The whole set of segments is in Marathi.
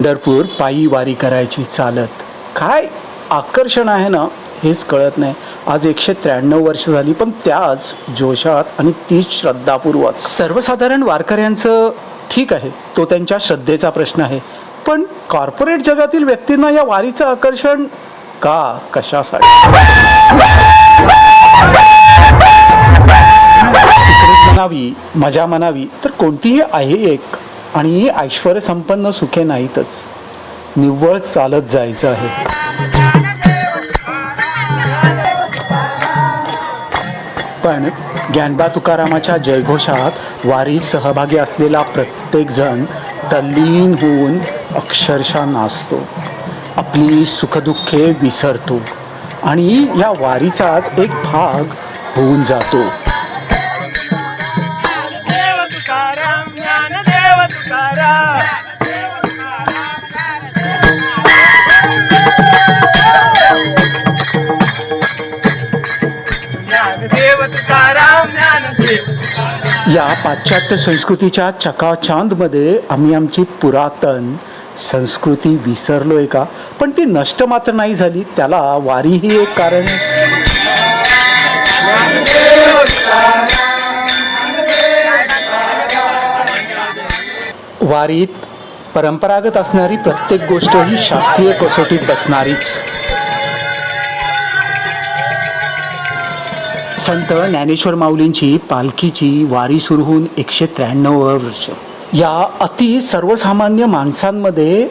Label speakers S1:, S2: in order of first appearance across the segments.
S1: पंढरपूर पायी वारी करायची चालत. काय आकर्षण आहे ना हेच कळत नाही. आज एकशे त्र्याण्णव वर्ष झाली पण त्याच जोशात आणि तीच श्रद्धापूर्वक. सर्वसाधारण वारकऱ्यांचं ठीक आहे तो त्यांच्या श्रद्धेचा प्रश्न आहे. पण कॉर्पोरेट जगातील व्यक्तींना या वारीचं आकर्षण का? कशासाठी? मनावी म्हणावी मजा म्हणावी तर कोणतीही आहे एक. आणि ऐश्वर संपन्न सुखे नाहीतच. निव्वळ चालत जायचं आहे. पण ज्ञानबा तुकारामाच्या जयघोषात वारीत सहभागी असलेला प्रत्येक जण तल्लीन होऊन अक्षरशः नाचतो. आपली सुखदुःखे विसरतो. आणि या वारीचाच एक भाग होऊन जातो. या पाश्चात्य संस्कृतीच्या चकाचांदमध्ये आम्ही आमची पुरातन संस्कृती विसरलोय का? पण ती नष्ट मात्र नाही झाली त्याला वारीही एक कारण वारीत परंपरागत असणारी प्रत्येक गोष्ट ही शास्त्रीय कसोटीत बसणारीच. संत ज्ञानेश्वर माऊलींची पालखीची वारी सुरू होऊन एकशे त्र्याण्णव वर्ष. या अति सर्वसामान्य माणसांमध्ये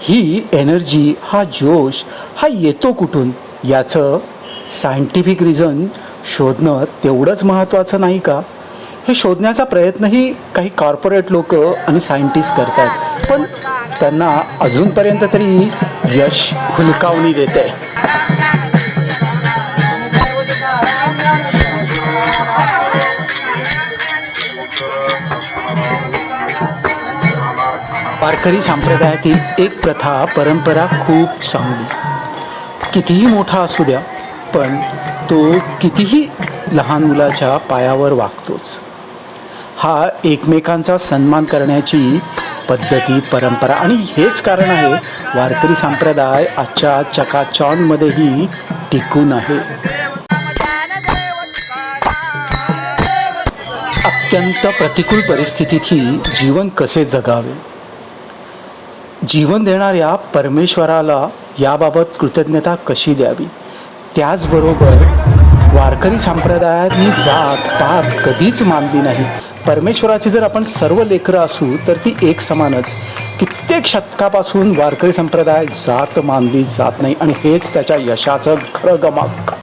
S1: ही एनर्जी हा जोश हा येतो कुठून? याचं सायंटिफिक रिझन शोधणं तेवढंच महत्त्वाचं नाही का? हे शोधण्याचा प्रयत्नही काही कॉर्पोरेट लोक आणि सायंटिस्ट करतात. पण त्यांना अजूनपर्यंत तरी यश हुलकावणी देते वारकरी संप्रदायातील एक प्रथा परंपरा खूप चांगली. कितीही मोठा असू द्या पण तो कितीही लहान मुलाच्या पायावर वागतोच. हा एकमेकांचा सन्मान करण्याची पद्धती परंपरा आणि हेच कारण आहे वारकरी संप्रदाय आजच्या चकाचॉनमध्येही टिकून आहे. अत्यंत प्रतिकूल परिस्थितीतही जीवन कसे जगावे? जीवन देणाऱ्या परमेश्वराला याबाबत कृतज्ञता कशी द्यावी? त्याचबरोबर वारकरी संप्रदायात ही जात पात कधीच मानली नाही. परमेश्वराची जर आपण सर्व लेकरं असू तर ती एक समानच. कित्येक शतकापासून वारकरी संप्रदाय जात मानली जात नाही आणि हेच त्याच्या यशाचं खरं गमक.